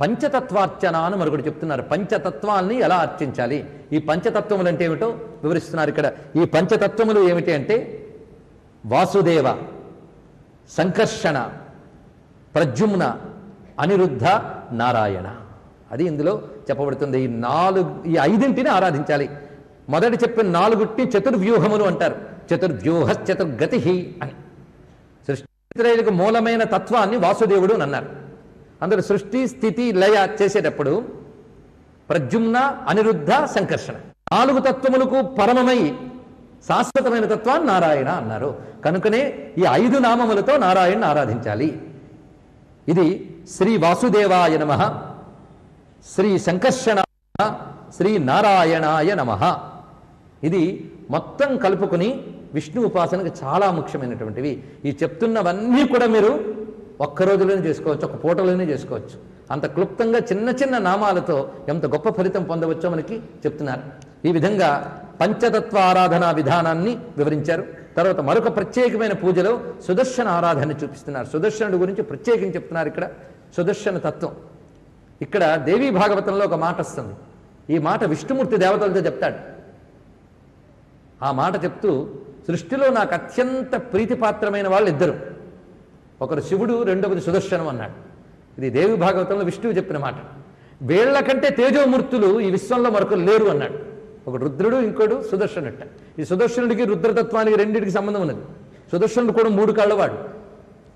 పంచతత్వార్చన అని మరొకటి చెప్తున్నారు. పంచతత్వాల్ని ఎలా అర్చించాలి? ఈ పంచతత్వములు అంటే ఏమిటో వివరిస్తున్నారు ఇక్కడ. ఈ పంచతత్వములు ఏమిటి అంటే వాసుదేవ సంకర్షణ ప్రజుమ్న అనిరుద్ధ నారాయణ. అది ఇందులో చెప్పబడుతుంది. ఈ నాలుగు ఈ ఐదింటిని ఆరాధించాలి. మొదటి చెప్పిన నాలుగుట్టి చతుర్వ్యూహములు అంటారు. చతుర్వ్యూహ చతుర్గతి అని. సృష్టి మూలమైన తత్వాన్ని వాసుదేవుడు అన్నారు. అందులో సృష్టి స్థితి లయ చేసేటప్పుడు ప్రజుమ్న అనిరుద్ధ సంకర్షణ. నాలుగు తత్వములకు పరమమై శాశ్వతమైన తత్వాన్ని నారాయణ అన్నారు. కనుకనే ఈ ఐదు నామములతో నారాయణ ఆరాధించాలి. ఇది శ్రీ వాసుదేవాయ నమ శ్రీ సంకర్షణ శ్రీ నారాయణాయ నమ. ఇది మొత్తం కలుపుకుని విష్ణు ఉపాసనకు చాలా ముఖ్యమైనటువంటివి. ఈ చెప్తున్నవన్నీ కూడా మీరు ఒక్క రోజులోనే చేసుకోవచ్చు ఒక పూటలోనే చేసుకోవచ్చు. అంత క్లుప్తంగా చిన్న చిన్న నామాలతో ఎంత గొప్ప ఫలితం పొందవచ్చో మనకి చెప్తున్నారు. ఈ విధంగా పంచతత్వ ఆరాధన విధానాన్ని వివరించారు. తర్వాత మరొక ప్రత్యేకమైన పూజలో సుదర్శన ఆరాధన చూపిస్తున్నారు. సుదర్శనుడు గురించి ప్రత్యేకం చెప్తున్నారు ఇక్కడ. సుదర్శన తత్వం. ఇక్కడ దేవీ భాగవతంలో ఒక మాట వస్తుంది. ఈ మాట విష్ణుమూర్తి దేవతలతో చెప్తాడు. ఆ మాట చెప్తూ సృష్టిలో నాకు అత్యంత ప్రీతిపాత్రమైన వాళ్ళు ఇద్దరు ఒకరు శివుడు రెండవది సుదర్శనం అన్నాడు. ఇది దేవి భాగవతంలో విష్ణువు చెప్పిన మాట. వీళ్ళకంటే తేజోమూర్తులు ఈ విశ్వంలో మరొకరు లేరు అన్నాడు. ఒకడు రుద్రుడు ఇంకోడు సుదర్శనుట ఈ సుదర్శనుడికి రుద్రతత్వానికి రెండింటికి సంబంధం ఉన్నది. సుదర్శనుడు కూడా మూడు కళ్ళవాడు.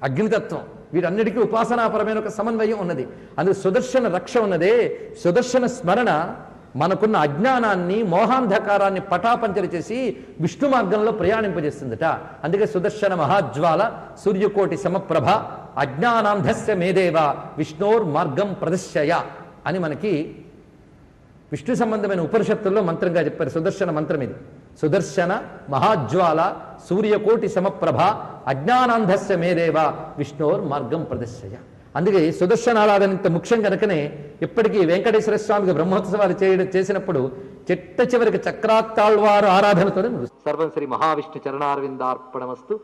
అగ్నితత్వం. వీటన్నిటికీ ఉపాసనాపరమైన ఒక సమన్వయం ఉన్నది. అందుకు సుదర్శన రక్ష ఉన్నదే. సుదర్శన స్మరణ మనకున్న అజ్ఞానాన్ని మోహాంధకారాన్ని పటాపంచర చేసి విష్ణు మార్గంలో ప్రయాణింపజేస్తుందట. అందుకే సుదర్శన మహాజ్వాల సూర్యకోటి సమప్రభ అజ్ఞానాంధస్య మేదేవ విష్ణోర్ మార్గం ప్రదర్శయ అని మనకి విష్ణు సంబంధమైన ఉపనిషత్తుల్లో మంత్రంగా చెప్పారు. సుదర్శన మంత్రం ఇది. సుదర్శన మహాజ్వాల సూర్యకోటి సమప్రభ అజ్ఞానాంధస్య మేదేవ విష్ణోర్ మార్గం ప్రదర్శయ అందుకే సుదర్శన ఆరాధన ఇంత ముఖ్యం కనుకనే ఇప్పటికీ వెంకటేశ్వర స్వామికి బ్రహ్మోత్సవాలు చేయడం చేసినప్పుడు చిట్ట చివరికి చక్రాత్తాళ్వారు ఆరాధనతోనే సర్వం శ్రీ మహావిష్ణు చరణారవిందార్పణమస్తు.